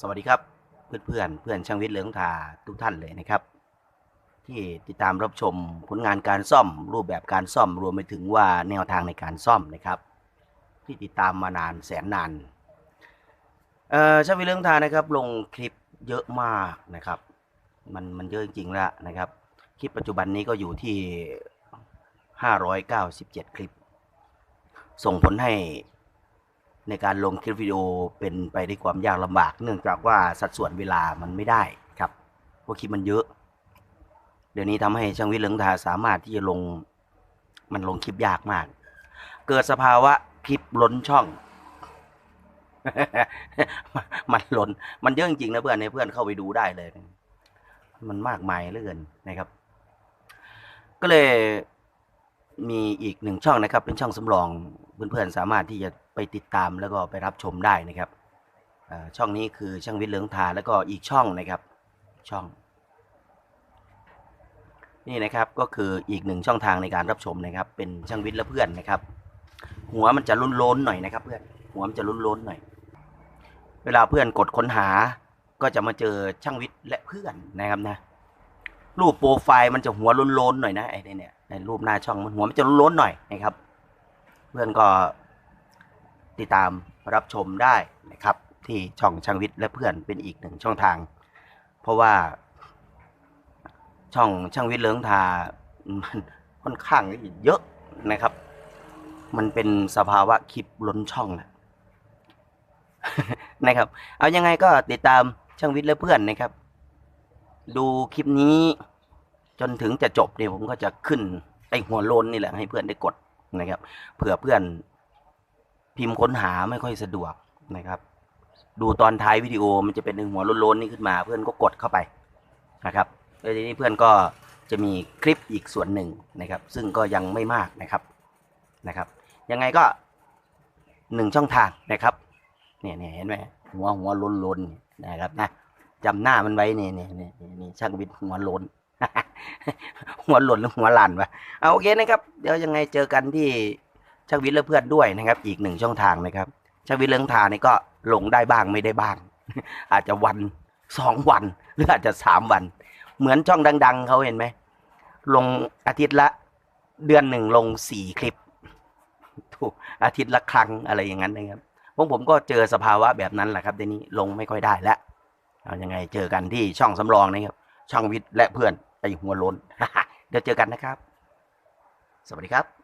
สวัสดีครับเพื่อนเพื่อนเพื่อนช่างวิทย์เหลืองทาทุกท่านเลยนะครับ ที่ติดตามรับชมผลงานการซ่อมรูปแบบการซ่อมรวมไปถึงว่าแนวทางในการซ่อมนะครับ ที่ติดตามมานานแสนนานเอ่อช่างวิทย์เหลืองทานะครับ ลงคลิปเยอะมากนะครับ มันมันเยอะจริงๆแล้วนะครับคลิปปัจจุบันนี้ก็อยู่ที่ 597 คลิป ส่งผลให้ ในการลงคลิปวิดีโอเป็นไปด้วยความยากลำบาก เนื่องจากว่าสัดส่วนเวลามันไม่ได้ครับเพราะคลิปมันเยอะ เดี๋ยวนี้ทำให้ช่างวิทย์เลืองทาสามารถที่จะลงมันลงคลิปยากมาก เกิดสภาวะคลิปล้นช่อง มันล้น มันเยอะจริงๆนะเพื่อนให้เพื่อนเข้าไปดูได้เลย มันมากมายเหลือเกินนะครับ ก็เลยมีอีกหนึ่งช่องนะครับ เป็นช่องสำรอง เพื่อนๆสามารถที่จะไปติดตามแล้วก็ไปรับชมได้นะครับช่องนี้คือช่างวิทย์เหลืองทาแล้วก็อีกช่องนะครับช่อง นี่นะครับก็คืออีกหนึ่งช่องทางในการรับชมนะครับ เป็นช่างวิทย์และเพื่อนนะครับ หัวมันจะล้นๆหน่อยนะครับ เพื่อนหัวมันจะล้นๆหน่อย เวลาเพื่อนกดค้นหา ก็จะมาเจอช่างวิทย์และเพื่อนนะครับนะรูปโปรไฟล์มันจะหัวโล้นๆหน่อยนะไอ้เนี่ยในรูปหน้าช่องมันหัวมันจะโล้นๆหน่อยนะครับ พื่อนก็ติดตามรับชมได้นะครับ ที่ช่องช่างวิทย์และเพื่อนเป็นอีกหนึ่งช่องทาง เพราะว่า ช่องช่างวิทย์เลิงทามันค่อนข้างเยอะนะครับ มันเป็นสภาวะคลิปล้นช่องนะนะครับ เอายังไงก็ติดตามช่างวิทย์และเพื่อนนะครับ ดูคลิปนี้จนถึงจะจบเนี่ยผมก็จะขึ้นไอหัวโลนนี่แหละให้เพื่อนได้กด นะครับ เผื่อเพื่อนพิมพ์ค้นหาไม่ค่อยสะดวกนะครับ ดูตอนท้ายวิดีโอมันจะเป็นไอ้หัวโลนๆนี่ขึ้นมา เพื่อนก็กดเข้าไปนะครับแล้วทีนี้เพื่อนก็จะมีคลิปอีกส่วนหนึ่งนะครับ ซึ่งก็ยังไม่มากนะครับนะครับ ยังไงก็หนึ่งช่องทางนะครับเนี่ยเนี่ยเห็นไหมหัวหัวโลนๆนะครับนะจำหน้ามันไว้เนี่ยเนี่นี่นี่ยช่างวิทย์หัวโลน หัวหล่นหรือหัวหลั่นวะเอาโอเคนะครับ เดี๋ยวยังไงเจอกันที่ช่างวิทย์และเพื่อนด้วยนะครับ อีกหนึ่งช่องทางนะครับช่างวิทย์เรื่องทานี่ก็ลงได้บ้างไม่ได้บ้าง อาจจะวันสองวัน หรืออาจจะสามวัน เหมือนช่องดัง ๆเขาเห็นไหมลงอาทิตย์ละเดือนหนึ่งลงสี่คลิปถูกอาทิตย์ละครั้งอะไรอย่างนั้นนะครับพวกผมก็เจอสภาวะแบบนั้นแหละครับเดี๋ยวนี้ลงไม่ค่อยได้แล้วเอายังไงเจอกันที่ช่องสำรองนะครับ ช่องวิทย์และเพื่อน หัวโล้น เดี๋ยวเจอกันนะครับ สวัสดีครับ